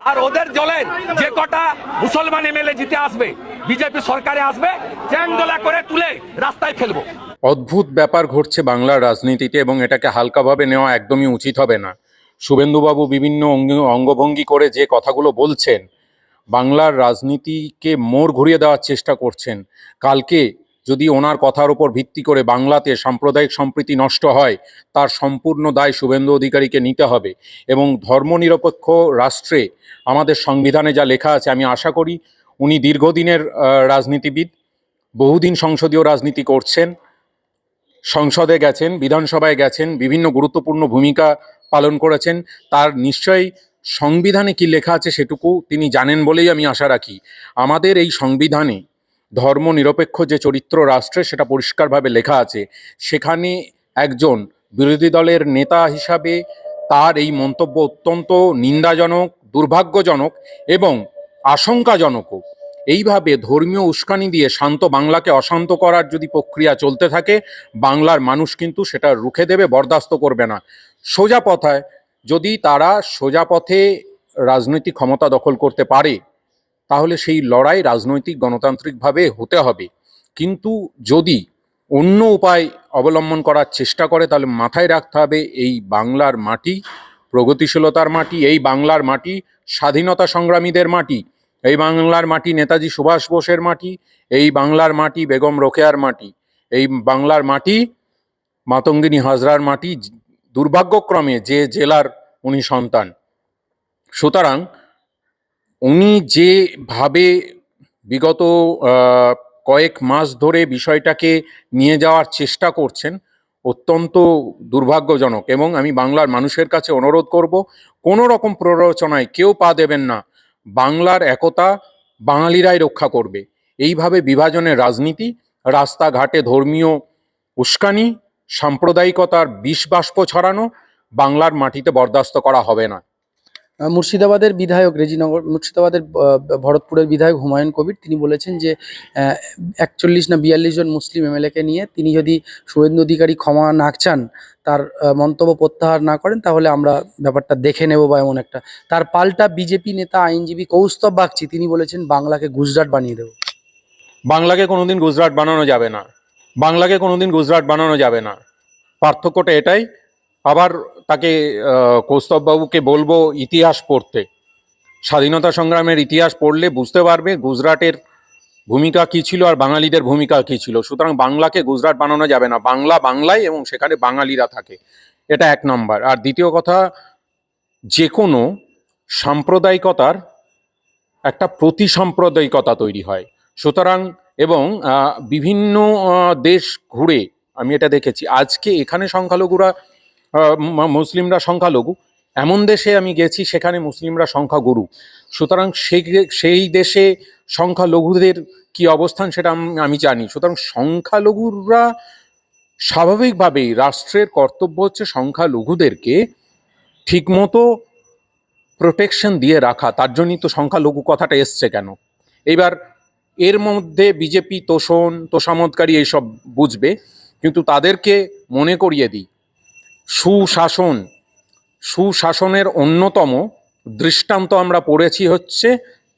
আর ওদের জলের যে কটা মুসলমান এমএলএ জিতে আসবে, বিজেপি সরকারে আসবে, চ্যাংদোলা করে তুলে রাস্তায় ফেলব। অদ্ভুত ব্যাপার ঘটছে বাংলার রাজনীতিতে এবং এটাকে হালকাভাবে নেওয়া একদমই উচিত হবে না। শুভেন্দুবাবু বিভিন্ন অঙ্গ- অঙ্গভঙ্গি করে যে কথাগুলো বলছেন, বাংলার রাজনীতিকে মোড় ঘুরিয়ে দেওয়ার চেষ্টা করছেন। কালকে যদি ওনার কথার উপর ভিত্তি করে বাংলাতে সাম্প্রদায়িক সম্প্রীতি নষ্ট হয়, তার সম্পূর্ণ দায় শুভেন্দু অধিকারীকে নিতে হবে এবং ধর্মনিরপেক্ষ রাষ্ট্রে আমাদের সংবিধানে যা লেখা আছে আমি আশা করি উনি দীর্ঘদিনের রাজনীতিবিদ, বহুদিন সংসদীয় রাজনীতি করছেন, সংসদে গেছেন, বিধানসভায় গেছেন, বিভিন্ন গুরুত্বপূর্ণ ভূমিকা পালন করেছেন। তার নিশ্চয়ই সংবিধানে কি লেখা আছে সেটুকু তিনি জানেন বলেই আমি আশা রাখি। আমাদের এই সংবিধানে ধর্ম নিরপেক্ষ যে চরিত্র রাষ্ট্রে সেটা পরিষ্কারভাবে লেখা আছে, সেখানে একজন বিরোধী দলের নেতা হিসাবে তার এই মন্তব্য অত্যন্ত নিন্দাজনক, দুর্ভাগ্যজনক এবং আশঙ্কাজনকও। এইভাবে ধর্মীয় উস্কানি দিয়ে শান্ত বাংলাকে অশান্ত করার যদি প্রক্রিয়া চলতে থাকে, বাংলার মানুষ কিন্তু সেটা রুখে দেবে, বরদাস্ত করবে না। সোজা পথায় যদি তারা সোজা পথে রাজনৈতিক ক্ষমতা দখল করতে পারে তাহলে সেই লড়াই রাজনৈতিক গণতান্ত্রিকভাবে হতে হবে। কিন্তু যদি অন্য উপায় অবলম্বন করার চেষ্টা করে, তাহলে মাথায় রাখতে হবে এই বাংলার মাটি, প্রগতিশীলতার মাটি, এই বাংলার মাটি, স্বাধীনতা সংগ্রামীদের মাটি, এই বাংলার মাটি, নেতাজি সুভাষ বোসের মাটি, এই বাংলার মাটি, বেগম রোকেয়ার মাটি, এই বাংলার মাটি, মাতঙ্গিনী হাজরার মাটি, দুর্ভাগ্যক্রমে যে জেলার উনি সন্তান। সুতরাং উনি যেভাবে বিগত কয়েক মাস ধরে বিষয়টাকে নিয়ে যাওয়ার চেষ্টা করছেন, অত্যন্ত দুর্ভাগ্যজনক এবং আমি বাংলার মানুষের কাছে অনুরোধ করব কোনো রকম প্ররোচনায় কেউ পা দেবেন না। বাংলার একতা বাঙালিরাই রক্ষা করবে। এইভাবে বিভাজনের রাজনীতি, রাস্তাঘাটে ধর্মীয় উস্কানি, সাম্প্রদায়িকতার বিষ বাষ্প ছড়ানো বাংলার মাটিতে বরদাস্ত করা হবে না। মুর্শিদাবাদের বিধায়ক রেজিনগর, মুর্শিদাবাদের ভরতপুরের বিধায়ক হুমায়ুন কবির, তিনি বলেছেন যে একচল্লিশ না বিয়াল্লিশ জন মুসলিম এমএলএকে নিয়ে তিনি যদি শুভেন্দু অধিকারী ক্ষমা না চান, তার মন্তব্য প্রত্যাহার না করেন, তাহলে আমরা ব্যাপারটা দেখে নেব বা এমন একটা। তার পাল্টা বিজেপি নেতা আইনজীবী কৌস্তব বাগচি, তিনি বলেছেন বাংলাকে গুজরাট বানিয়ে দেবো। বাংলাকে কোনোদিন গুজরাট বানানো যাবে না। বাংলাকে কোনোদিন গুজরাট বানানো যাবে না। পার্থক্যটা এটাই আবার তাকে কৌস্তববাবুকে বলব ইতিহাস পড়তে। স্বাধীনতা সংগ্রামের ইতিহাস পড়লে বুঝতে পারবে গুজরাটের ভূমিকা কী ছিল আর বাঙালিদের ভূমিকা কী ছিল। সুতরাং বাংলাকে গুজরাট বানানো যাবে না। বাংলা বাংলায় এবং সেখানে বাঙালিরা থাকে। এটা এক নম্বর। আর দ্বিতীয় কথা, যে কোনো সাম্প্রদায়িকতার একটা প্রতি সাম্প্রদায়িকতা তৈরি হয়। সুতরাং এবং বিভিন্ন দেশ ঘুরে, আমি এটা দেখেছি, আজকে এখানে সংখ্যালঘুরা মুসলিমরা সংখ্যালঘু। এমন দেশে আমি গেছি সেখানে মুসলিমরা সংখ্যাগুরু। সুতরাং সেই সেই দেশে সংখ্যালঘুদের কি অবস্থান সেটা আমি জানি। সুতরাং সংখ্যালঘুরা স্বাভাবিকভাবেই রাষ্ট্রের কর্তব্য হচ্ছে সংখ্যালঘুদেরকে ঠিকমতো প্রোটেকশন দিয়ে রাখা। তার জন্যই তো সংখ্যালঘু কথাটা এসছে কেন? এবার এর মধ্যে বিজেপি, তোষণ, তোষামতকারী এইসব বুঝবে। কিন্তু তাদেরকে মনে করিয়ে দিই। সুশাসন। সুশাসনের অন্যতম দৃষ্টান্ত আমরা পড়েছি হচ্ছে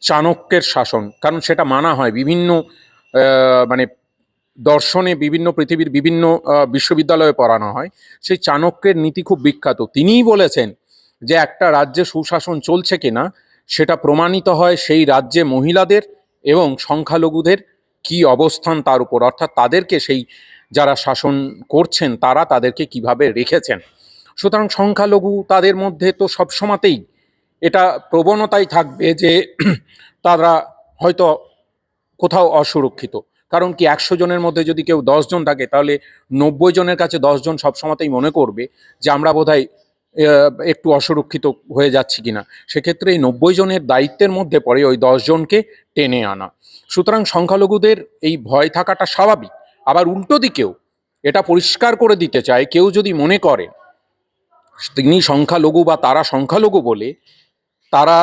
চাণক্যের শাসন, কারণ সেটা মানা হয় বিভিন্ন মানে দর্শনে বিভিন্ন পৃথিবীর বিভিন্ন বিশ্ববিদ্যালয়ে পড়ানো হয়। সেই চাণক্যের নীতি খুব বিখ্যাত। তিনিই বলেছেন যে একটা রাজ্যে সুশাসন চলছে কিনা, সেটা প্রমাণিত হয় সেই রাজ্যে মহিলাদের এবং সংখ্যালঘুদের কি অবস্থান তার উপর, অর্থাৎ তাদেরকে সেই যারা শাসন করছেন, তারা তাদেরকে কীভাবে রেখেছেন? সুতরাং সংখ্যালঘু তাদের মধ্যে তো সবসময়তেই এটা প্রবণতাই থাকবে যে তারা হয়তো কোথাও অসুরক্ষিত। কারণ কি একশো জনের মধ্যে যদি কেউ জন থাকে, তাহলে নব্বই জনের কাছে জন সবসময়তেই মনে করবে যে আমরা বোধহয় একটু অসুরক্ষিত হয়ে যাচ্ছি কিনা। সেক্ষেত্রে এই নব্বই জনের দায়িত্বের মধ্যে পড়ে ওই জনকে টেনে আনা। সুতরাং সংখ্যালঘুদের এই ভয় থাকাটা স্বাভাবিক। আবার উল্টো দিকেও এটা পরিষ্কার করে দিতে চায়, কেউ যদি মনে করে, তিনি সংখ্যালঘু বা তারা সংখ্যালঘু বলে তারা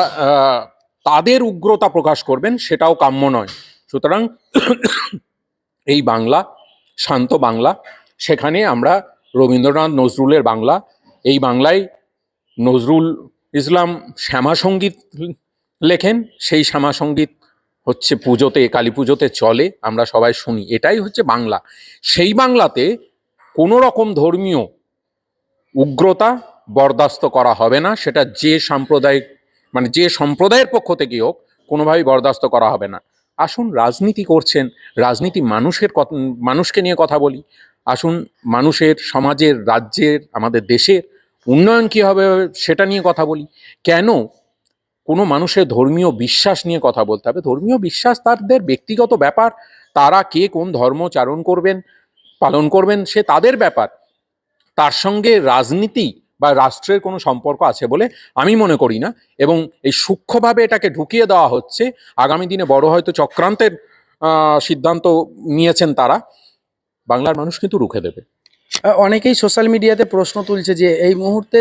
তাদের উগ্রতা প্রকাশ করবেন, সেটাও কাম্য নয়। সুতরাং এই বাংলা, শান্ত বাংলা, সেখানে আমরা রবীন্দ্রনাথ নজরুলের বাংলা, এই বাংলায় নজরুল ইসলাম শ্যামা সংগীত লেখেন, সেই শ্যামা সংগীত হচ্ছে পুজোতে, কালী পুজোতে চলে, আমরা সবাই শুনি। এটাই হচ্ছে বাংলা। সেই বাংলাতে কোনো রকম ধর্মীয় উগ্রতা বরদাস্ত করা হবে না। সেটা যে সাম্প্রদায়িক মানে যে সম্প্রদায়ের পক্ষ থেকে হোক, কোনোভাবেই বরদাস্ত করা হবে না। আসুন রাজনীতি করছেন, রাজনীতি মানুষের মানুষকে নিয়ে কথা বলি। আসুন মানুষের, সমাজের, রাজ্যের, আমাদের দেশের উন্নয়ন কী হবে সেটা নিয়ে কথা বলি। কেন কোনো মানুষের ধর্মীয় বিশ্বাস নিয়ে কথা বলতে হবে। ধর্মীয় বিশ্বাস তাদের ব্যক্তিগত ব্যাপার, তারা কে কোন ধর্ম চারণ করবেন, পালন করবেন, সে তাদের ব্যাপার। তার সঙ্গে রাজনীতি বা রাষ্ট্রের কোনো সম্পর্ক আছে বলে আমি মনে করি না এবং এই সূক্ষ্মভাবে এটাকে ঢুকিয়ে দেওয়া হচ্ছে। আগামী দিনে বড় হয়তো চক্রান্তের সিদ্ধান্ত নিয়েছেন তারা। বাংলার মানুষ কিন্তু রুখে দেবে। অনেকেই সোশ্যাল মিডিয়াতে প্রশ্ন তুলছে যে, এই মুহূর্তে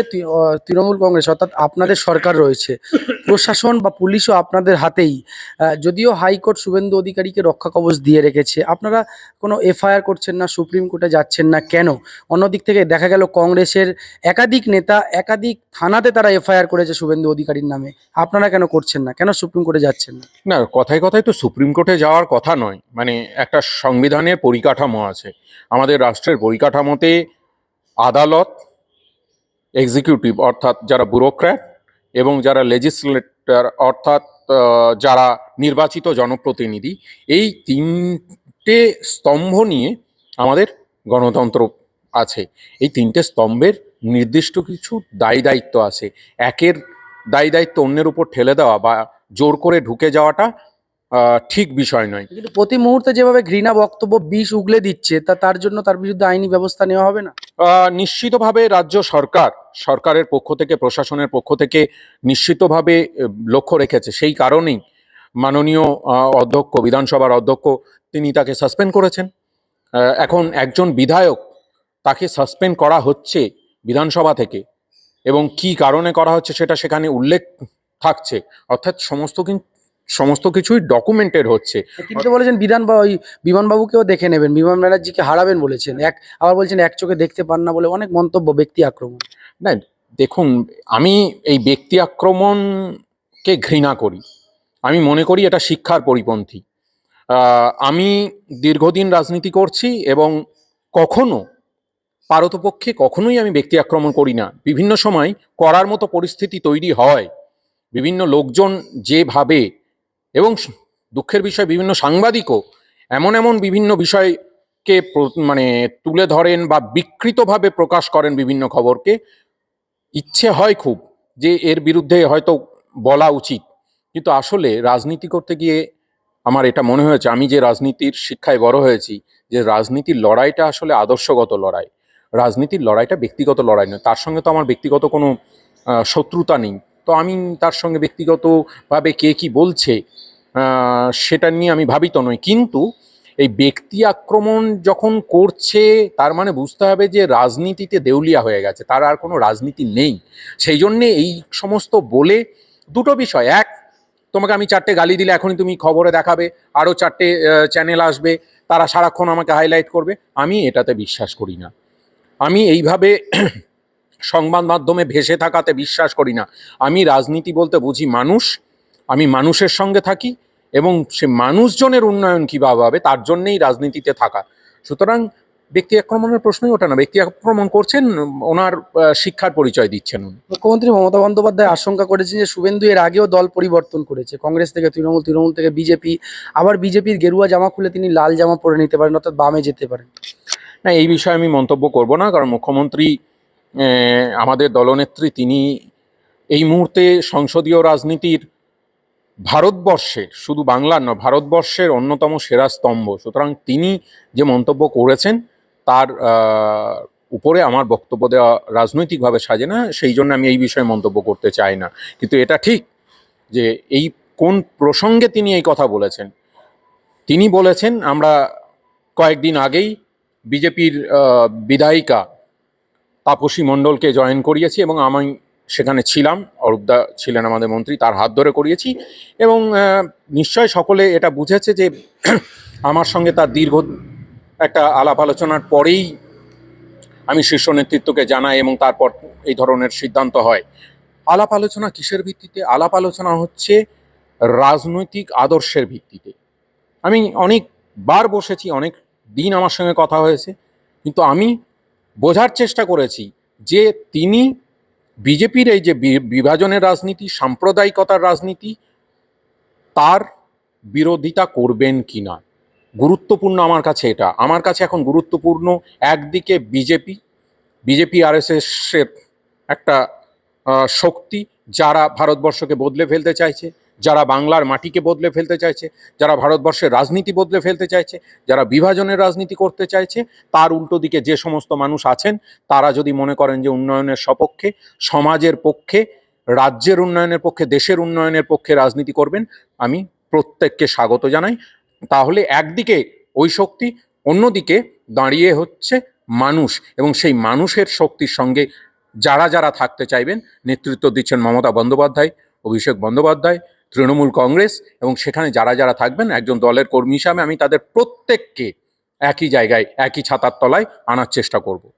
তৃণমূল কংগ্রেস অর্থাৎ আপনাদের সরকার রয়েছে, প্রশাসন বা পুলিশও আপনাদের হাতেই যদিও হাইকোর্ট শুভেন্দু অধিকারীকে রক্ষা কবচ দিয়ে রেখেছে, আপনারা কোনো এফআইআর করছেন না, সুপ্রিম কোর্টে যাচ্ছেন না কেন? অন্যদিক থেকে দেখা গেল কংগ্রেসের একাধিক নেতা, একাধিক থানাতে তারা এফআইআর করেছে শুভেন্দু অধিকারীর নামে, আপনারা কেন করছেন না? কেন সুপ্রিম কোর্টে যাচ্ছেন না? না, কথায় কথায় তো সুপ্রিম কোর্টে যাওয়ার কথা নয় মানে একটা সংবিধানের পরিকাঠামো আছে, আমাদের রাষ্ট্রের পরিকাঠামোতে আদালত এক্সিকিউটিভ অর্থাৎ যারা ব্যুরোক্র্যাট এবং যারা লেজিসলেটর অর্থাৎ যারা নির্বাচিত জনপ্রতিনিধি, এই তিনটে স্তম্ভ নিয়ে আমাদের গণতন্ত্র আছে। এই তিনটে স্তম্ভের নির্দিষ্ট কিছু দায়ী দায়িত্ব আছে। একের দায়ী দায়িত্ব অন্যের উপর ঠেলে দেওয়া বা জোর করে ঢুকে যাওয়াটা ঠিক বিষয় নয়। কিন্তু প্রতি মুহূর্তে যেভাবে ঘৃণা বক্তব্য বিষ উগলে দিচ্ছে তা তার জন্য তার বিরুদ্ধে আইনি ব্যবস্থা নেওয়া হবে না? নিশ্চিতভাবে রাজ্য সরকার সরকারের পক্ষ থেকে প্রশাসনের পক্ষ থেকে নিশ্চিতভাবে লক্ষ্য রেখেছে। সেই কারণেই মাননীয় অধ্যক্ষ বিধানসভার অধ্যক্ষ তিনি তাকে সাসপেন্ড করেছেন। এখন একজন বিধায়ক তাকে সাসপেন্ড করা হচ্ছে বিধানসভা থেকে এবং কি কারণে করা হচ্ছে সেটা সেখানে উল্লেখ থাকছে। অর্থাৎ সমস্ত কিন- সমস্ত কিছুই ডকুমেন্টেড হচ্ছে। তিনি তো বলেছেন? বিধান বা ওই বিমানবাবুকেও দেখে নেবেন বিমান ব্যানার্জিকে হারাবেন বলেছেন। এক আবার বলছেন এক চোখে দেখতে পান না বলে অনেক মন্তব্য ব্যক্তি আক্রমণ। না দেখুন আমি এই ব্যক্তি আক্রমণকে ঘৃণা করি। আমি মনে করি এটা শিক্ষার পরিপন্থী। আমি দীর্ঘদিন রাজনীতি করছি এবং কখনো পারতপক্ষে কখনোই আমি ব্যক্তি আক্রমণ করি না। বিভিন্ন সময় করার মতো পরিস্থিতি তৈরি হয়। বিভিন্ন লোকজন যেভাবে এবং দুঃখের বিষয়, বিভিন্ন সাংবাদিকও এমন এমন বিভিন্ন বিষয়কে মানে তুলে ধরেন বা বিকৃতভাবে প্রকাশ করেন বিভিন্ন খবরকে। ইচ্ছে হয় খুব যে এর বিরুদ্ধে হয়তো বলা উচিত। কিন্তু আসলে রাজনীতি করতে গিয়ে আমার এটা মনে হয়েছে, আমি যে রাজনীতির শিক্ষায় বড় হয়েছি, যে রাজনীতির লড়াইটা আসলে আদর্শগত লড়াই। রাজনীতির লড়াইটা ব্যক্তিগত লড়াই নয়, তার সঙ্গে তো আমার ব্যক্তিগত কোনো শত্রুতা নেই। তো আমি তার সঙ্গে ব্যক্তিগতভাবে কে কি বলছে সেটা নিয়ে আমি ভাবিত নই। কিন্তু এই ব্যক্তি আক্রমণ যখন করছে, তার মানে বুঝতে হবে যে রাজনীতিতে দেউলিয়া হয়ে গেছে, তার আর কোনো রাজনীতি নেই। সেই জন্যে এই সমস্ত বলে দুটো বিষয়। এক, তোমাকে আমি চারটে গালি দিলে এখনই তুমি খবরে দেখাবে, আরও চারটে চ্যানেল আসবে, তারা সারাক্ষণ আমাকে হাইলাইট করবে। আমি এটাতে বিশ্বাস করি না। আমি এইভাবে সংবাদ মাধ্যমে ভেসে থাকাতে বিশ্বাস করি না। আমি রাজনীতি বলতে বুঝি মানুষ আমি মানুষের সঙ্গে থাকি এবং সে মানুষজনের উন্নয়ন কীভাবে হবে তার জন্যেই রাজনীতিতে থাকা। সুতরাং ব্যক্তি আক্রমণের প্রশ্নই ওঠে না। ব্যক্তি আক্রমণ করছেন ওনার শিক্ষার পরিচয় দিচ্ছেন মুখ্যমন্ত্রী মমতা বন্দ্যোপাধ্যায় আশঙ্কা করেছেন যে শুভেন্দু এর আগেও দল পরিবর্তন করেছে। কংগ্রেস থেকে তৃণমূল তৃণমূল থেকে বিজেপি আবার বিজেপির গেরুয়া জামা খুলে তিনি লাল জামা পরে নিতে পারেন অর্থাৎ বামে যেতে পারেন। না এই বিষয়ে আমি মন্তব্য করব না কারণ মুখ্যমন্ত্রী আমাদের দলনেত্রী তিনি এই মুহূর্তে সংসদীয় রাজনীতির ভারতবর্ষের, শুধু বাংলার নয়, ভারতবর্ষের অন্যতম সেরা স্তম্ভ। সুতরাং তিনি যে মন্তব্য করেছেন, তার উপরে আমার বক্তব্য দেওয়া রাজনৈতিকভাবে সাজে না, সেই জন্য আমি এই বিষয়ে মন্তব্য করতে চাই না। কিন্তু এটা ঠিক যে এই কোন প্রসঙ্গে তিনি এই কথা বলেছেন। তিনি বলেছেন, আমরা কয়েকদিন আগেই বিজেপির বিধায়িকা তাপসী মণ্ডলকে জয়েন করিয়েছি এবং আমি সেখানে ছিলাম, অরূপদা ছিলেন আমাদের মন্ত্রী, তার হাত ধরে করিয়েছি এবং নিশ্চয় সকলে এটা বুঝেছে যে আমার সঙ্গে তার দীর্ঘ একটা আলাপ আলোচনার পরেই আমি শীর্ষ নেতৃত্বকে জানাই এবং তারপর এই ধরনের সিদ্ধান্ত হয়। আলাপ আলোচনা কিসের ভিত্তিতে? আলাপ আলোচনা হচ্ছে রাজনৈতিক আদর্শের ভিত্তিতে। আমি অনেকবার বসেছি, অনেক দিন আমার সঙ্গে কথা হয়েছে, কিন্তু আমি বোঝার চেষ্টা করেছি যে তিনি বিজেপির এই যে বিভাজনের রাজনীতি, সাম্প্রদায়িকতার রাজনীতি, তার বিরোধিতা করবেন কি না? গুরুত্বপূর্ণ আমার কাছে এটা। আমার কাছে এখন গুরুত্বপূর্ণ একদিকে বিজেপি বিজেপি আর এস এর একটা শক্তি যারা ভারতবর্ষকে বদলে ফেলতে চাইছে যারা বাংলার মাটিকে বদলে ফেলতে চাইছে, যারা ভারতবর্ষের রাজনীতি বদলে ফেলতে চাইছে, যারা বিভাজনের রাজনীতি করতে চাইছে, তার উল্টো দিকে যে সমস্ত মানুষ আছেন, তারা যদি মনে করেন যে উন্নয়নের সপক্ষে, সমাজের পক্ষে, রাজ্যের উন্নয়নের পক্ষে, দেশের উন্নয়নের পক্ষে রাজনীতি করবেন, আমি প্রত্যেককে স্বাগত জানাই। তাহলে একদিকে ওই শক্তি, অন্যদিকে দাঁড়িয়ে হচ্ছে মানুষ, এবং সেই মানুষের শক্তির সঙ্গে যারা যারা থাকতে চাইবেন, নেতৃত্ব দিচ্ছেন মমতা বন্দ্যোপাধ্যায়, অভিষেক বন্দ্যোপাধ্যায় তৃণমূল কংগ্রেস এবং সেখানে যারা যারা থাকবেন, একজন দলের কর্মী হিসাবে আমি তাদের প্রত্যেককে একই জায়গায়, একই ছাতার তলায় আনার চেষ্টা করব।